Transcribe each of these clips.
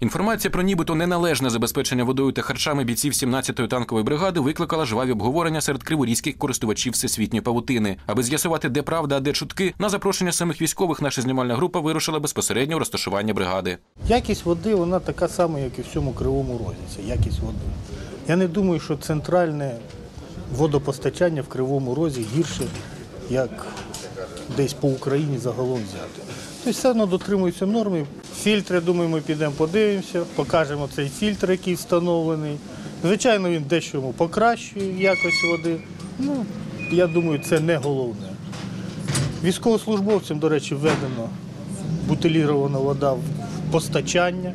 Інформація про нібито неналежне забезпечення водою та харчами бійців 17-ї танкової бригади викликала жваві обговорення серед криворізьких користувачів всесвітньої павутини. Аби з'ясувати, де правда, а де чутки, на запрошення самих військових наша знімальна група вирушила безпосередньо у розташування бригади. Якість води вона така сама, як і в всьому кривому розі. Це якість води. Я не думаю, що центральне водопостачання в кривому розі гірше, як десь по Україні загалом взяти. Тобто все одно дотримуються норми. Фільтри, думаю, ми підемо подивимося, покажемо цей фільтр, який встановлений. Звичайно, він дещо йому покращує якість води. Ну, я думаю, це не головне. Військовослужбовцям, до речі, введено бутилірована вода в постачання.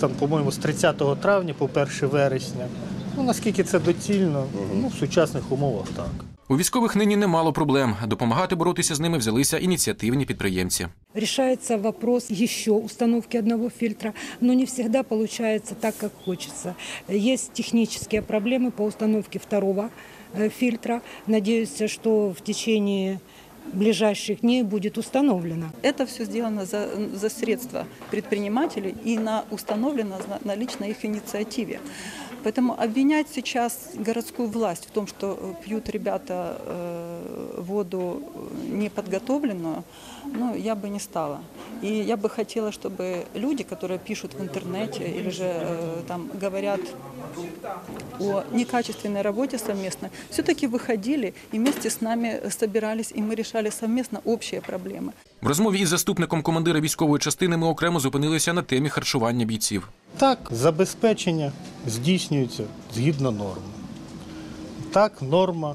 Там, по-моєму, з 30 травня по 1 вересня. Ну, наскільки це доцільно, ну, в сучасних умовах так. У військових нині немало проблем. Допомагати боротися з ними взялися ініціативні підприємці. Решается вопрос еще установки одного фильтра, но не всегда получается так, как хочется. Есть технические проблемы по установке второго э, фильтра. Надеюсь, что в течение ближайших дней будет установлено. Это все сделано за, за средства предпринимателей и на, установлено на, на личной их инициативе. Поэтому обвинять сейчас городскую власть в том, что э, пьют ребята э, воду неподготовленную, ну, я бы не стала. И я бы хотела, чтобы люди, которые пишут в интернете или же э, там говорят о некачественной работе совместно, все-таки выходили и вместе с нами собирались, и мы решали совместно общие проблемы. В розмові із заступником командира військової частини ми окремо зупинилися на темі харчування бійців. Так, забезпечення здійснюється згідно норми. Так, норма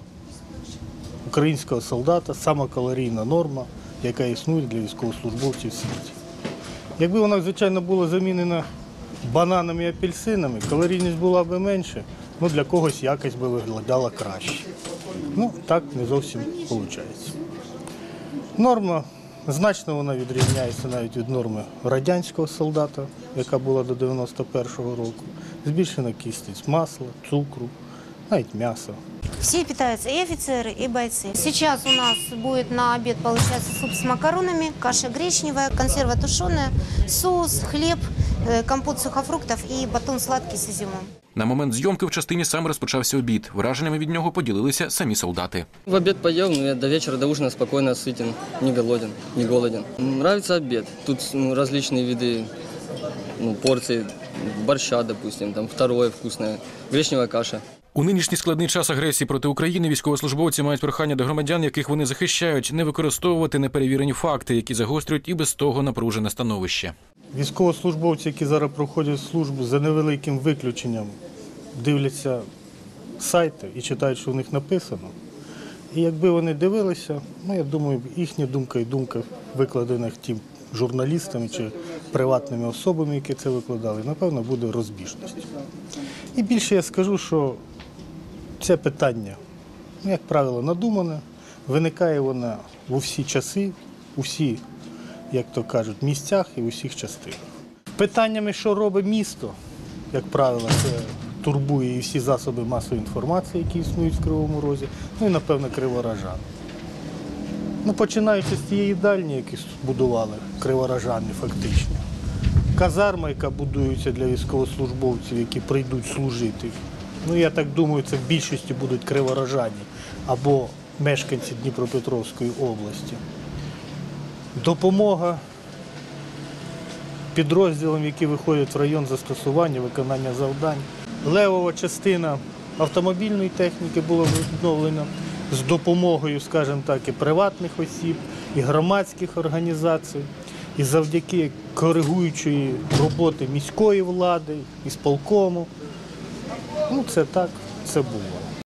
українського солдата, сама калорійна норма, яка існує для військовослужбовців в світі. Якби вона, звичайно, була замінена бананами і апельсинами, калорійність була б менше, ну для когось якось би виглядала краще. Ну, так не зовсім виходить. Норма значно вона відрізняється навіть від норми радянського солдата, яка була до 91-го року Збільшена кількість масла, цукру, навіть м'яса. Все питаются, и офицеры, и бойцы. Сейчас у нас будет на обед, получается, суп с макаронами, каша гречневая, консерва тушеная, соус, хлеб, э, компот сухофруктов и батон сладкий с изюмом. На момент зйомки в частині саме розпочався обід. Враженнями від нього поділилися самі солдати. В обед поел, но я до вечера, до ужина спокойно, сытен, не голоден, не голоден. Нравится обед. Тут ну, различные виды ну, порций, борща, допустим, там второе вкусное, гречневая каша. У нинішній складний час агресії проти України військовослужбовці мають прохання до громадян, яких вони захищають, не використовувати неперевірені факти, які загострюють і без того напружене становище. Військовослужбовці, які зараз проходять службу за невеликим виключенням, дивляться сайти і читають, що в них написано. І якби вони дивилися, ну я думаю, їхня думка і думка викладених тим журналістами чи приватними особами, які це викладали, напевно, буде розбіжність. І більше я скажу, що це питання, ну, як правило, надумане, виникає вона в усі часи, у всі, як то кажуть, місцях і в усіх частинах. Питаннями, що робить місто, як правило, це турбує і всі засоби масової інформації, які існують в Кривому Розі, ну і, напевно, криворожан. Ну, починаючи з тієї дальні, які будували криворожани фактично. Казарма, яка будується для військовослужбовців, які прийдуть служити. Ну, я так думаю, це в більшості будуть криворожані або мешканці Дніпропетровської області. Допомога підрозділам, які виходять в район застосування, виконання завдань. Левова частина автомобільної техніки була відновлена з допомогою, скажімо так, і приватних осіб, і громадських організацій. І завдяки коригуючої роботи міської влади, і сполкому. Ну, це так, це було.